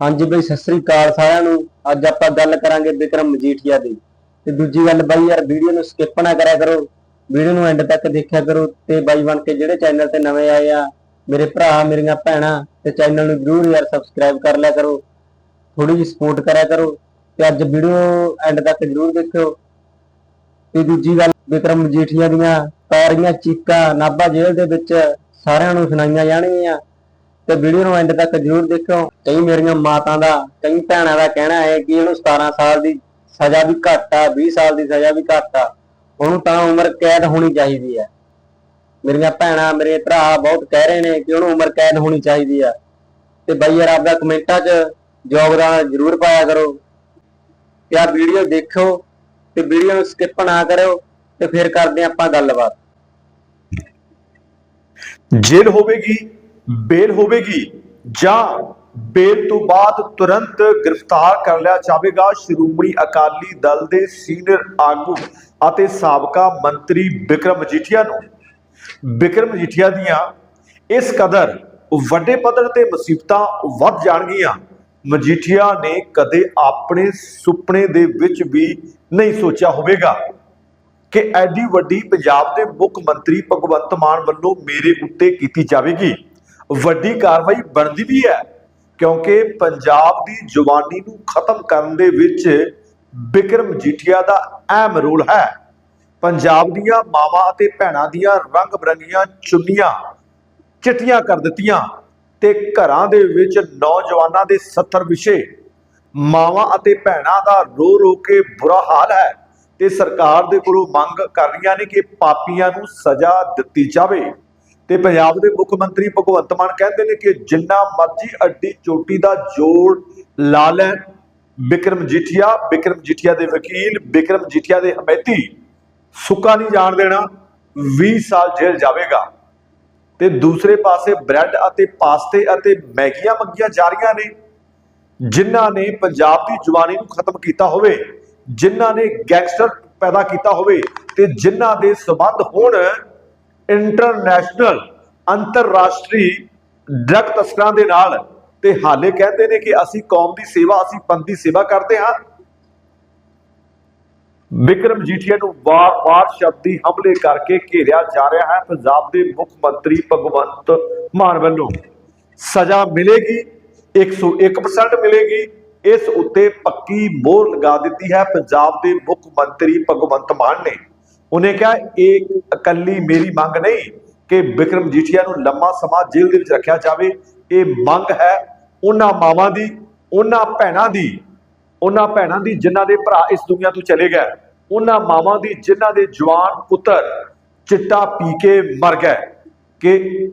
ਹਾਂਜੀ ਬਈ, ਸਤਿ ਸ੍ਰੀ ਅਕਾਲ ਸਾਰਿਆਂ ਨੂੰ। ਅੱਜ ਆਪਾਂ ਗੱਲ ਕਰਾਂਗੇ ਵਿਕਰਮ ਮਜੀਠੀਆ ਦੀ। ਤੇ ਦੂਜੀ ਗੱਲ ਬਾਈ ਯਾਰ, ਵੀਡੀਓ ਨੂੰ ਸਕਿਪ ਨਾ ਕਰਿਆ ਕਰੋ। ਵੀਡੀਓ ਨੂੰ ਐਂਡ ਤੱਕ ਦੇਖਿਆ ਕਰੋ ਤੇ ਬਾਈ ਬਣ ਕੇ ਜਿਹੜੇ ਚੈਨਲ ਤੇ ਨਵੇਂ ਆਏ ਆ, ਮੇਰੇ ਭਰਾ, ਮੇਰੀਆਂ ਭੈਣਾਂ, ਤੇ ਚੈਨਲ ਨੂੰ ਜਰੂਰ ਯਾਰ ਸਬਸਕ੍ਰਾਈਬ ਕਰ ਲਿਆ ਕਰੋ। ਥੋੜੀ ਜਿਹੀ ਸਪੋਰਟ ਕਰਿਆ ਕਰੋ ਤੇ ਅੱਜ ਵੀਡੀਓ ਐਂਡ ਤੱਕ ਜਰੂਰ ਦੇਖਿਓ। ਤੇ ਦੂਜੀ ਗੱਲ, ਵਿਕਰਮ ਮਜੀਠੀਆ ਦੀਆਂ ਤਾਰੀਆਂ, ਚੀਕਾਂ, ਨਾਭਾ ਜੇਲ੍ਹ ਦੇ ਵਿੱਚ ਸਾਰਿਆਂ ਨੂੰ ਸੁਣਾਈਆਂ ਜਾਣਗੀਆਂ। ਤੇ ਵੀਡੀਓ ਨੂੰ ਐਂਡ ਤੱਕ ਜਰੂਰ ਦੇਖਿਓ। ਕਈ ਮੇਰੀਆਂ ਮਾਤਾ ਦਾ, ਕਈ ਭੈਣਾਂ ਦਾ ਕਹਿਣਾ ਹੈ ਕਿ ਇਹਨੂੰ 17 ਸਾਲ ਦੀ ਸਜ਼ਾ ਵੀ ਘੱਟ ਆ 20 ਸਾਲ ਦੀ ਸਜ਼ਾ ਵੀ ਘੱਟ ਆ। ਉਹਨੂੰ ਤਾਂ ਉਮਰ ਕੈਦ ਹੋਣੀ ਚਾਹੀਦੀ ਹੈ। ਮੇਰੀਆਂ ਭੈਣਾਂ, ਮੇਰੇ ਭਰਾ ਬਹੁਤ ਕਹਿ ਰਹੇ ਨੇ ਕਿ ਉਹਨੂੰ ਉਮਰ ਕੈਦ ਹੋਣੀ ਚਾਹੀਦੀ ਆ। ਤੇ ਬਾਈ ਯਾਰ, ਆਪਦਾ ਕਮੈਂਟਾਂ 'ਚ ਯੋਗਦਾਨ ਜਰੂਰ ਪਾਇਆ ਕਰੋ। ਤੇ ਆ ਵੀਡੀਓ ਦੇਖੋ ਤੇ ਵੀਡੀਓ ਨੂੰ ਸਕਿਪ ਨਾ ਕਰਿਓ ਤੇ ਫਿਰ ਕਰਦੇ ਆਪਾਂ ਗੱਲਬਾਤ। ਜੇਲ੍ਹ ਹੋਵੇਗੀ ਬੇਲ ਹੋਵੇਗੀ ਜਾਂ ਬੇਲ ਤੋਂ ਬਾਅਦ ਤੁਰੰਤ ਗ੍ਰਿਫਤਾਰ ਕਰ ਲਿਆ ਜਾਵੇਗਾ। ਸ਼੍ਰੋਮਣੀ ਅਕਾਲੀ ਦਲ ਦੇ ਸੀਨੀਅਰ ਆਗੂ ਅਤੇ ਸਾਬਕਾ ਮੰਤਰੀ ਬਿਕਰਮ ਮਜੀਠੀਆ ਨੂੰ। ਬਿਕਰਮ ਮਜੀਠੀਆ ਦੀਆਂ ਇਸ ਕਦਰ ਵੱਡੇ ਪੱਧਰ ਤੇ ਮੁਸੀਬਤਾਂ ਵੱਧ ਜਾਣਗੀਆਂ। ਮਜੀਠੀਆ ਨੇ ਕਦੇ ਆਪਣੇ ਸੁਪਨੇ ਦੇ ਵਿੱਚ ਵੀ ਨਹੀਂ ਸੋਚਿਆ ਹੋਵੇਗਾ ਕਿ ਐਡੀ ਵੱਡੀ ਪੰਜਾਬ ਦੇ ਮੁੱਖ ਮੰਤਰੀ ਭਗਵੰਤ ਮਾਨ ਵੱਲੋਂ ਮੇਰੇ ਉੱਤੇ ਕੀਤੀ ਜਾਵੇਗੀ। ਵੱਡੀ ਕਾਰਵਾਈ ਬਣਦੀ ਵੀ ਹੈ, ਕਿਉਂਕਿ ਪੰਜਾਬ ਦੀ ਜਵਾਨੀ ਨੂੰ ਖਤਮ ਕਰਨ ਦੇ ਵਿੱਚ ਬਿਕਰਮ ਜੀਠੀਆ ਦਾ ਅਹਿਮ ਰੋਲ ਹੈ। ਪੰਜਾਬ ਦੀਆਂ ਮਾਵਾਂ ਅਤੇ ਭੈਣਾਂ ਦੀਆਂ ਰੰਗ ਬਰੰਗੀਆਂ ਚੁੰਨੀਆਂ, ਚਿੱਟੀਆਂ ਕਰ ਦਿੱਤੀਆਂ ਤੇ ਘਰਾਂ ਦੇ ਵਿੱਚ ਨੌਜਵਾਨਾਂ ਦੇ 70 ਵਿਸ਼ੇ ਮਾਵਾਂ ਅਤੇ ਭੈਣਾਂ ਦਾ ਰੋ ਰੋ ਕੇ ਬੁਰਾ ਹਾਲ ਹੈ ਤੇ ਸਰਕਾਰ ਦੇ ਕੋਲੋਂ ਮੰਗ ਕਰ ਰਹੀਆਂ ਨੇ ਕਿ ਪਾਪੀਆਂ ਨੂੰ ਸਜ਼ਾ ਦਿੱਤੀ ਜਾਵੇ। ਤੇ ਪੰਜਾਬ ਦੇ ਮੁੱਖ ਮੰਤਰੀ ਭਗਵੰਤ ਮਾਨ ਕਹਿੰਦੇ ਨੇ ਕਿ ਜਿੰਨਾ ਮਰਜ਼ੀ ਅੱਡੀ ਚੋਟੀ ਦਾ ਜੋੜ ਲਾ ਲੈਣ, ਬਿਕਰਮ ਜੀਠੀਆ ਬਿਕਰਮ ਜੀਠੀਆ ਦੇ ਵਕੀਲ, ਬਿਕਰਮ ਜੀਠੀਆ ਦੇ ਹਮੈਤੀ ਸੁੱਕਾ ਨਹੀਂ ਜਾਣ ਦੇਣਾ 20 ਸਾਲ ਜੇਲ੍ਹ ਜਾਵੇਗਾ। ਤੇ ਦੂਸਰੇ ਪਾਸੇ ਬ੍ਰੈਡ ਅਤੇ ਪਾਸਤੇ ਅਤੇ ਮੈਗੀਆਂ ਮੰਗੀਆਂ ਜਾ ਰਹੀਆਂ ਨੇ, ਜਿਨ੍ਹਾਂ ਨੇ ਪੰਜਾਬ ਦੀ ਜਵਾਨੀ ਨੂੰ ਖਤਮ ਕੀਤਾ ਹੋਵੇ, ਜਿਨ੍ਹਾਂ ਨੇ ਗੈਂਗਸਟਰ ਪੈਦਾ ਕੀਤਾ ਹੋਵੇ ਤੇ ਜਿਨ੍ਹਾਂ ਦੇ ਸਬੰਧ ਹੋਣ ਇੰਟਰਨੈਸ਼ਨਲ ਅੰਤਰਰਾਸ਼ਟਰੀ ਡਰੱਗ ਤਸਕਰਾਂ ਦੇ ਨਾਲ ਤੇ ਹਾਲੇ ਕਹਿੰਦੇ ਨੇ ਕਿ ਅਸੀਂ ਕੌਮ ਦੀ ਸੇਵਾ, ਅਸੀਂ ਪੰਥ ਦੀ ਸੇਵਾ ਕਰਦੇ ਹਾਂ। ਵਿਕਰਮ ਜੀਠੀਆ ਨੂੰ ਵਾਰ-ਵਾਰ ਸ਼ਬਦੀ ਹਮਲੇ ਕਰਕੇ ਘੇਰਿਆ ਜਾ ਰਿਹਾ ਹੈ ਪੰਜਾਬ ਦੇ ਮੁੱਖ ਮੰਤਰੀ ਭਗਵੰਤ ਮਾਨ ਵੱਲੋਂ। ਸਜ਼ਾ ਮਿਲੇਗੀ 101% ਮਿਲੇਗੀ। ਇਸ ਉੱਤੇ ਪੱਕੀ ਮੋਹਰ ਲਗਾ ਦਿੱਤੀ ਹੈ ਪੰਜਾਬ ਦੇ ਮੁੱਖ ਮੰਤਰੀ ਭਗਵੰਤ ਮਾਨ ਨੇ। ਉਹਨੇ ਕਿਹਾ ਇਹ ਇਕੱਲੀ ਮੇਰੀ ਮੰਗ ਨਹੀਂ ਕਿ ਵਿਕਰਮ ਜੀਠੀਆ ਨੂੰ ਲੰਮਾ ਸਮਾਂ ਜੇਲ੍ਹ ਦੇ ਵਿੱਚ ਰੱਖਿਆ ਜਾਵੇ। ਇਹ ਮੰਗ ਹੈ ਉਹਨਾਂ ਮਾਵਾਂ ਦੀ, ਉਹਨਾਂ ਭੈਣਾਂ ਦੀ, ਉਹਨਾਂ ਭੈਣਾਂ ਦੀ ਜਿਨ੍ਹਾਂ ਦੇ ਭਰਾ ਇਸ ਦੁਨੀਆ ਤੋਂ ਚਲੇ ਗਏ। ਉਹਨਾਂ ਮਾਵਾਂ ਦੀ ਜਿਨ੍ਹਾਂ ਦੇ ਜਵਾਨ ਪੁੱਤਰ ਚਿੱਟਾ ਪੀ ਕੇ ਮਰ ਗਏ ਕਿ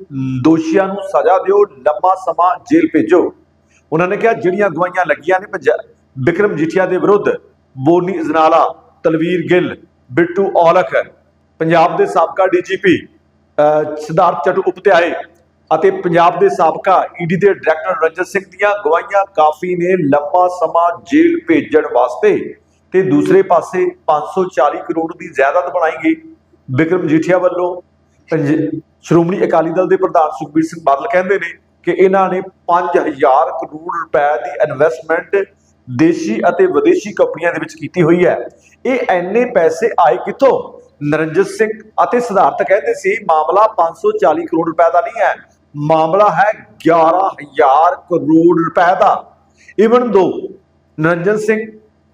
ਦੋਸ਼ੀਆਂ ਨੂੰ ਸਜ਼ਾ ਦਿਓ, ਲੰਮਾ ਸਮਾਂ ਜੇਲ੍ਹ ਭੇਜੋ। ਉਹਨਾਂ ਨੇ ਕਿਹਾ, ਜਿਹੜੀਆਂ ਗਵਾਈਆਂ ਲੱਗੀਆਂ ਨੇ ਪੰਜਾ- ਵਿਕਰਮ ਜੀਠੀਆ ਦੇ ਵਿਰੁੱਧ ਬੋਨੀ ਅਜਨਾਲਾ, ਤਲਵੀਰ ਗਿੱਲ ਬਿੱਟੂ ਔਲਖ, ਪੰਜਾਬ ਦੇ ਸਾਬਕਾ ਡੀਜੀਪੀ ਸਿਧਾਰਥ ਚਟੂ ਉਪਤਿਆਏ ਅਤੇ ਪੰਜਾਬ ਦੇ ਸਾਬਕਾ ਈਡੀ ਦੇ ਡਾਇਰੈਕਟਰ ਰੰਜਨ ਸਿੰਘ ਦੀਆਂ ਗਵਾਹੀਆਂ ਕਾਫੀ ਨੇ ਲੰਮਾ ਸਮਾਂ ਜੇਲ੍ਹ ਭੇਜਣ ਵਾਸਤੇ ਤੇ ਦੂਸਰੇ ਪਾਸੇ 540 ਕਰੋੜ ਦੀ ਜਾਇਦਾਦ ਬਣਾਈ ਗਈ ਵਿਕਰਮ ਜੀਠੀਆ ਵੱਲੋਂ ਪੰਜ- ਸ਼੍ਰੋਮਣੀ ਅਕਾਲੀ ਦਲ ਦੇ ਪ੍ਰਧਾਨ ਸੁਖਬੀਰ ਸਿੰਘ ਬਾਦਲ ਕਹਿੰਦੇ ਨੇ ਕਿ ਇਹਨਾਂ ਨੇ 5000 ਕਰੋੜ ਰੁਪਏ ਦੀ ਇਨਵੈਸਟਮੈਂਟ ਦੇਸ਼ੀ ਅਤੇ ਵਿਦੇਸ਼ੀ ਕੰਪਨੀਆਂ ਦੇ ਵਿੱਚ ਕੀਤੀ ਹੋਈ ਹੈ। ਇਹ ਐਨੇ ਪੈਸੇ ਆਏ ਕਿੱਥੋਂ? ਨਰਿੰਦਰ ਸਿੰਘ ਅਤੇ ਸਿਧਾਰਥ ਕਹਿੰਦੇ ਸੀ, ਮਾਮਲਾ 540 ਕਰੋੜ ਰੁਪਏ ਦਾ ਨਹੀਂ ਹੈ। ਮਾਮਲਾ ਹੈ 11000 ਕਰੋੜ ਰੁਪਏ ਦਾ। ਇਵਨ ਦੋ ਨਰਿੰਦਰ ਸਿੰਘ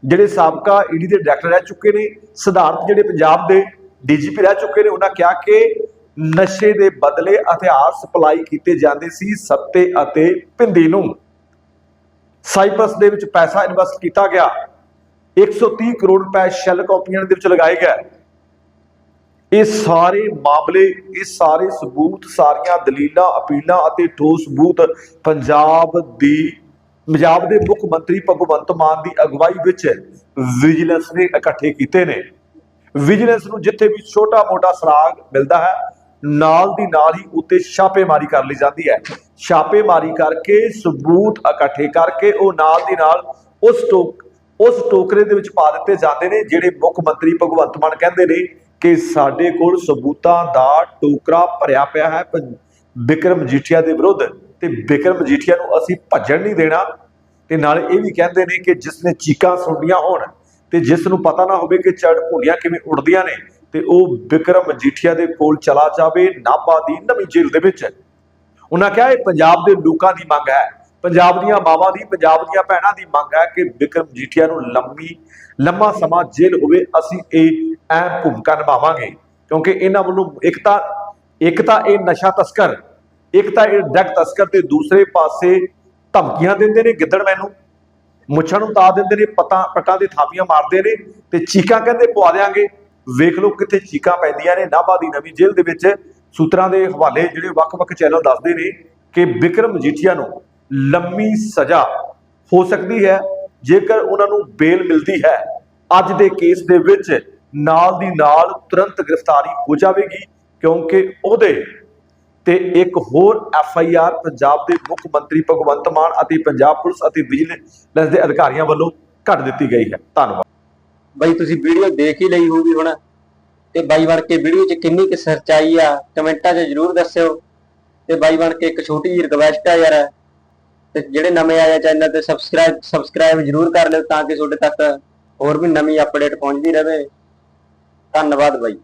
ਜਿਹੜੇ ਸਾਬਕਾ ਈਡੀ ਦੇ ਡਾਇਰੈਕਟਰ ਰਹਿ ਚੁੱਕੇ ਨੇ, ਸਿਧਾਰਥ ਜਿਹੜੇ ਪੰਜਾਬ ਦੇ ਡੀਜੀਪੀ ਰਹਿ ਚੁੱਕੇ ਨੇ, ਉਹਨਾਂ ਕਿਹਾ ਕਿ ਨਸ਼ੇ ਦੇ ਬਦਲੇ ਹਥਿਆਰ ਸਪਲਾਈ ਕੀਤੇ ਜਾਂਦੇ ਸੀ ਸੱਤੇ ਅਤੇ ਭਿੰਦੀ ਨੂੰ। ਸਾਈਪਰਸ ਦੇ ਵਿੱਚ ਪੈਸਾ ਇਨਵੈਸਟ ਕੀਤਾ ਗਿਆ। 130 ਕਰੋੜ ਰੁਪਏ ਸ਼ੈਲ ਕੰਪਨੀਆਂ ਦੇ ਵਿੱਚ ਲਗਾਏ ਗਏ। ਇਹ ਸਾਰੇ ਮਾਮਲੇ, ਇਹ ਸਾਰੇ ਸਬੂਤ, ਸਾਰੀਆਂ ਦਲੀਲਾਂ, ਅਪੀਲਾਂ ਅਤੇ ਠੋਸ ਸਬੂਤ ਪੰਜਾਬ ਦੀ, ਪੰਜਾਬ ਦੇ ਮੁੱਖ ਮੰਤਰੀ ਭਗਵੰਤ ਮਾਨ ਦੀ ਅਗਵਾਈ ਵਿੱਚ ਵਿਜੀਲੈਂਸ ਨੇ ਇਕੱਠੇ ਕੀਤੇ ਨੇ। ਵਿਜੀਲੈਂਸ ਨੂੰ ਜਿੱਥੇ ਵੀ ਛੋਟਾ-ਮੋਟਾ ਸਰਾਗ ਮਿਲਦਾ ਹੈ, ਨਾਲ ਦੀ ਨਾਲ ਹੀ ਉੱਤੇ ਛਾਪੇਮਾਰੀ ਕਰ ਲਈ ਜਾਂਦੀ ਹੈ। ਛਾਪੇਮਾਰੀ ਕਰਕੇ, ਸਬੂਤ ਇਕੱਠੇ ਕਰਕੇ ਉਹ ਨਾਲ ਦੀ ਨਾਲ ਉਸ ਟੋਕ, ਉਸ ਟੋਕਰੇ ਦੇ ਵਿੱਚ ਪਾ ਦਿੱਤੇ ਜਾਂਦੇ ਨੇ, ਜਿਹੜੇ ਮੁੱਖ ਮੰਤਰੀ ਭਗਵੰਤ ਮਾਨ ਕਹਿੰਦੇ ਨੇ ਕਿ ਸਾਡੇ ਕੋਲ ਸਬੂਤਾਂ ਦਾ ਟੋਕਰਾ ਭਰਿਆ ਪਿਆ ਹੈ ਬਿਕਰਮ ਵਿਕਰਮ ਜੀਠੀਆ ਦੇ ਵਿਰੁੱਧ ਤੇ ਬਿਕਰਮ ਜੀਠੀਆ ਨੂੰ ਅਸੀਂ ਭੱਜਣ ਨਹੀਂ ਦੇਣਾ। ਤੇ ਨਾਲ ਇਹ ਵੀ ਕਹਿੰਦੇ ਨੇ ਕਿ ਜਿਸ ਨੇ ਚੀਕਾਂ ਸੁਣੀਆਂ ਹੋਣ ਤੇ ਜਿਸ ਨੂੰ ਪਤਾ ਨਾ ਹੋਵੇ ਕਿ ਚੜ ਭੁੰਡੀਆਂ ਕਿਵੇਂ ਉੱਡਦੀਆਂ ਨੇ ਤੇ ਉਹ ਬਿਕਰਮ ਮਜੀਠੀਆ ਦੇ ਕੋਲ ਚਲਾ ਜਾਵੇ, ਨਾਭਾ ਦੀ ਨਵੀਂ ਜੇਲ੍ਹ ਦੇ ਵਿੱਚ। ਉਹਨਾਂ ਕਿਹਾ ਇਹ ਪੰਜਾਬ ਦੇ ਲੋਕਾਂ ਦੀ ਮੰਗ ਹੈ। ਪੰਜਾਬ ਦੀਆਂ ਮਾਵਾਂ ਦੀ, ਪੰਜਾਬ ਦੀਆਂ ਭੈਣਾਂ ਦੀ ਮੰਗ ਹੈ ਕਿ ਵਿਕਰਮ ਮਜੀਠੀਆ ਨੂੰ ਲੰਮੀ, ਲੰਮਾ ਸਮਾਂ ਜੇਲ੍ਹ ਹੋਵੇ, ਅਸੀਂ ਇਹ ਅਹਿਮ ਭੂਮਿਕਾ ਨਿਭਾਵਾਂਗੇ। ਕਿਉਂਕਿ ਇਹਨਾਂ ਵੱਲੋਂ ਇੱਕ ਤਾਂ ਇੱਕ ਤਾਂ ਇਹ ਨਸ਼ਾ ਤਸਕਰ, ਇੱਕ ਤਾਂ ਇਹ ਡਰਗ ਤਸਕਰ ਤੇ ਦੂਸਰੇ ਪਾਸੇ ਧਮਕੀਆਂ ਦਿੰਦੇ ਨੇ, ਗਿੱਦੜ ਮੈਨੂੰ। ਮੁੱਛਾਂ ਨੂੰ ਤਾ ਦਿੰਦੇ ਨੇ, ਪਤਾ, ਪਟਾਂ ਦੇ ਥਾਪੀਆਂ ਮਾਰਦੇ ਨੇ ਤੇ ਚੀਕਾਂ ਕਹਿੰਦੇ ਪਵਾ ਦਿਆਂਗੇ। ਵੇਖ ਲਓ ਕਿੱਥੇ ਚੀਕਾਂ ਪੈਂਦੀਆਂ ਨੇ, ਨਾਭਾ ਦੀ ਨਵੀਂ ਜੇਲ੍ਹ ਦੇ ਵਿੱਚ ਸੂਤਰਾਂ ਦੇ ਹਵਾਲੇ ਜਿਹੜੇ ਵੱਖ-ਵੱਖ ਚੈਨਲ ਦੱਸਦੇ ਨੇ ਕਿ ਵਿਕਰਮ ਮਜੀਠੀਆ ਨੂੰ ਲੰਮੀ ਸਜ਼ਾ ਹੋ ਸਕਦੀ ਹੈ, ਜੇਕਰ ਉਹਨਾਂ ਨੂੰ ਬੇਲ ਮਿਲਦੀ ਹੈ। ਅੱਜ ਦੇ ਕੇਸ ਦੇ ਵਿੱਚ ਨਾਲ ਦੀ ਨਾਲ ਤੁਰੰਤ ਗ੍ਰਿਫਤਾਰੀ ਹੋ ਜਾਵੇਗੀ, ਕਿਉਂਕਿ ਉਹਦੇ ਤੇ ਇੱਕ ਹੋਰ ਐਫ ਆਈ ਆਰ ਪੰਜਾਬ ਦੇ ਮੁੱਖ ਮੰਤਰੀ ਭਗਵੰਤ ਮਾਨ ਅਤੇ ਪੰਜਾਬ ਪੁਲਿਸ ਅਤੇ ਵਿਜੀਲੈਂਸ ਦੇ ਅਧਿਕਾਰੀਆਂ ਵੱਲੋਂ ਕੱਢ ਦਿੱਤੀ ਗਈ ਹੈ। ਧੰਨਵਾਦ। ਬਾਈ, ਤੁਸੀਂ ਵੀਡੀਓ ਦੇਖ ਹੀ ਲਈ ਹੋਊਗੀ ਹੁਣ। ਤੇ ਬਾਈ ਬਣ ਕੇ ਵੀਡੀਓ 'ਚ ਕਿੰਨੀ ਕੁ ਸੱਚਾਈ ਆ, ਕਮੈਂਟਾਂ 'ਚ ਜਰੂਰ ਦੱਸਿਓ। ਤੇ ਬਾਈ ਬਣ ਕੇ ਇੱਕ ਛੋਟੀ ਜਿਹੀ ਰਿਕਵੈਸਟ ਆ ਯਾਰ, ਤੇ ਜਿਹੜੇ ਨਵੇਂ ਆਏ ਆ ਚੈਨਲ ਤੇ ਸਬਸਕ੍ਰਾਈਬ ਸਬਸਕ੍ਰਾਈਬ ਜਰੂਰ ਕਰ ਲਿਓ ਤਾਂ ਕਿ ਤੁਹਾਡੇ ਤੱਕ ਹੋਰ ਵੀ ਨਵੀਂ ਅਪਡੇਟ ਪਹੁੰਚਦੀ ਰਹੇ। ਧੰਨਵਾਦ ਬਾਈ।